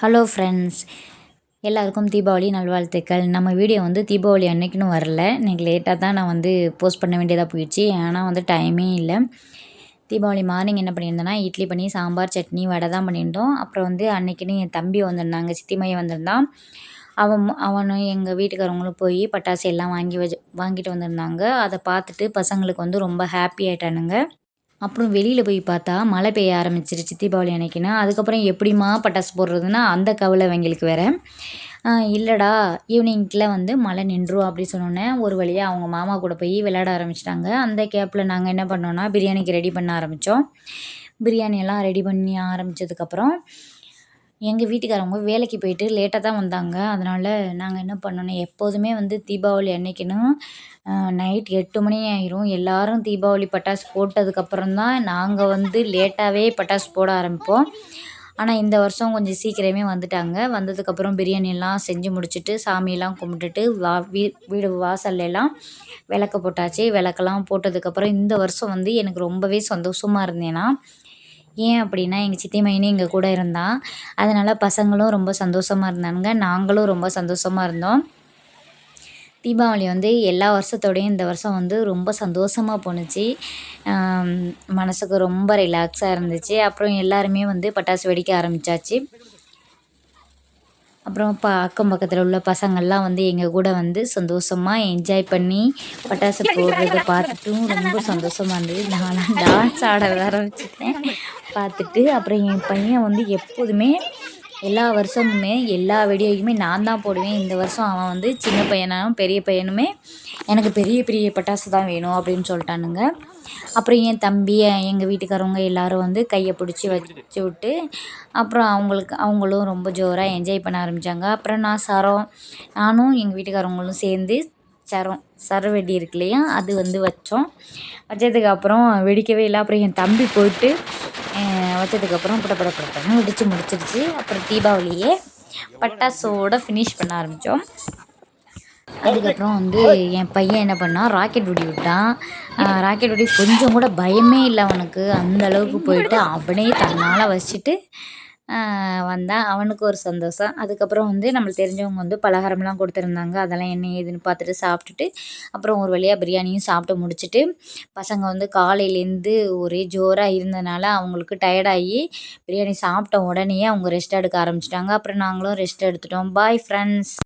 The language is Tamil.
ஹலோ ஃப்ரெண்ட்ஸ் எல்லாருக்கும் தீபாவளி நல்வாழ்த்துக்கள். நம்ம வீடியோ வந்து தீபாவளி அன்னைக்குன்னு வரல. இன்றைக்கி லேட்டாக தான் நான் வந்து போஸ்ட் பண்ண வேண்டியதாக போயிடுச்சு. ஏன்னா வந்து டைமே இல்லை. தீபாவளி மார்னிங் என்ன பண்ணியிருந்தேன்னா இட்லி பண்ணி சாம்பார் சட்னி வடை தான் பண்ணியிருந்தோம். அப்புறம் வந்து அன்னைக்குன்னு என் தம்பி வந்திருந்தாங்க சித்தி மையம் வந்திருந்தான். அவன் அவனும் எங்கள் வீட்டுக்காரவங்களும் போய் பட்டாசு எல்லாம் வாங்கி வச்சு வாங்கிட்டு வந்திருந்தாங்க. அதை பார்த்துட்டு பசங்களுக்கு வந்து ரொம்ப ஹாப்பி ஆகிட்டானுங்க அப்புறம் வெளியில் போய் பார்த்தா மழை பெய்ய ஆரம்பிச்சிருச்சு தீபாவளி அன்னைக்குன்னா. அதுக்கப்புறம் எப்படிம்மா பட்டாசு போடுறதுன்னா அந்த கவலை அவங்களுக்கு வேறு. இல்லைடா ஈவினிங்கில் வந்து மழை நின்றும் அப்படி சொன்னோன்னே ஒரு வழியாக அவங்க மாமா கூட போய் விளையாட ஆரம்பிச்சிட்டாங்க. அந்த கேப்பில் நாங்கள் என்ன பண்ணோன்னா பிரியாணிக்கு ரெடி பண்ண ஆரம்பித்தோம் பிரியாணியெல்லாம் ரெடி பண்ணி ஆரம்பித்ததுக்கப்புறம் எங்கள் வீட்டுக்காரவங்க வேலைக்கு போயிட்டு லேட்டாக தான் வந்தாங்க. அதனால் நாங்கள் என்ன பண்ணோன்னா எப்போதுமே வந்து தீபாவளி அன்னைக்குன்னு நைட் எட்டு மணி ஆயிரும். எல்லோரும் தீபாவளி பட்டாசு போட்டதுக்கப்புறம் தான் நாங்கள் வந்து லேட்டாகவே பட்டாசு போட ஆரம்பிப்போம். ஆனால் இந்த வருஷம் கொஞ்சம் சீக்கிரமே வந்துட்டாங்க. வந்ததுக்கப்புறம் பிரியாணியெல்லாம் செஞ்சு முடிச்சுட்டு சாமியெல்லாம் கும்பிட்டுட்டு வா வீ வீடு வாசல்லாம் விளக்கு போட்டாச்சு. விளக்கெல்லாம் போட்டதுக்கப்புறம் இந்த வருஷம் வந்து எனக்கு ரொம்பவே சந்தோஷமாக இருந்தேன்னா ஏன் அப்படின்னா எங்கள் சித்தி மைனி எங்கள் கூட இருந்தான் அதனால் பசங்களும் ரொம்ப சந்தோஷமாக இருந்தானுங்க. நாங்களும் ரொம்ப சந்தோஷமாக இருந்தோம். தீபாவளி வந்து எல்லா வருஷத்தோடையும் இந்த வருஷம் வந்து ரொம்ப சந்தோஷமாக போணுச்சு. மனதுக்கு ரொம்ப ரிலாக்ஸாக இருந்துச்சு. அப்புறம் எல்லாருமே வந்து பட்டாசு வெடிக்க ஆரம்பித்தாச்சு அப்புறம் ப அக்கம் பக்கத்தில் உள்ள பசங்கள்லாம் வந்து எங்கள் கூட வந்து சந்தோஷமாக என்ஜாய் பண்ணி பட்டாசு போடுறதை பார்த்துட்டும் ரொம்ப சந்தோஷமாக இருந்தது. நானும் டான்ஸ் ஆட ஆரம்பிச்சிட்டேன் பார்த்துட்டு அப்புறம் என் பையன் வந்து எப்போதுமே எல்லா வருஷமுமே எல்லா வெடியையுமே நான் தான் போடுவேன். இந்த வருஷம் அவன் வந்து சின்ன பையனாலும் பெரிய பையனுமே எனக்கு பெரிய பெரிய பட்டாசு தான் வேணும் அப்படின்னு சொல்லிட்டானுங்க. அப்புறம் என் தம்பி எங்கள் வீட்டுக்காரவங்க எல்லோரும் வந்து கையை பிடிச்சி வச்சு விட்டு அப்புறம் அவங்களுக்கு அவங்களும் ரொம்ப ஜோராக என்ஜாய் பண்ண ஆரம்பித்தாங்க அப்புறம் நான் சரம் நானும் எங்கள் வீட்டுக்காரவங்களும் சேர்ந்து சரம் சர வெடி இருக்கு இல்லையா அது வந்து வச்சோம். வச்சதுக்கு அப்புறம் வெடிக்கவே இல்லை. அப்புறம் என் தம்பி போயிட்டு வச்சதுக்கப்புறம் பட பட வெடித்து முடிச்சிருச்சு. அப்புறம் தீபாவளியே பட்டாசோடு ஃபினிஷ் பண்ண ஆரம்பித்தோம் அதுக்கப்புறம் வந்து என் பையன் என்ன பண்ணான் ராக்கெட் வெடி விட்டான். ராக்கெட் வெடி கொஞ்சம் கூட பயமே இல்லை அவனுக்கு. அந்த அளவுக்கு போயிட்டு அவனே தன்னால் வச்சுட்டு வந்தான் அவனுக்கு ஒரு சந்தோஷம். அதுக்கப்புறம் வந்து நம்மளுக்கு தெரிஞ்சவங்க வந்து பலகாரம்லாம் கொடுத்துருந்தாங்க. அதெல்லாம் என்ன ஏதுன்னு பார்த்துட்டு சாப்பிட்டுட்டு அப்புறம் ஒரு வழியாக பிரியாணியும் சாப்பிட்டு முடிச்சுட்டு பசங்க வந்து காலையிலேருந்து ஒரே ஜோராக இருந்தனால அவங்களுக்கு டயர்டாகி பிரியாணி சாப்பிட்ட உடனேயே அவங்க ரெஸ்ட் எடுக்க ஆரம்பிச்சிட்டாங்க. அப்புறம் நாங்களும் ரெஸ்ட் எடுத்துட்டோம். Bye friends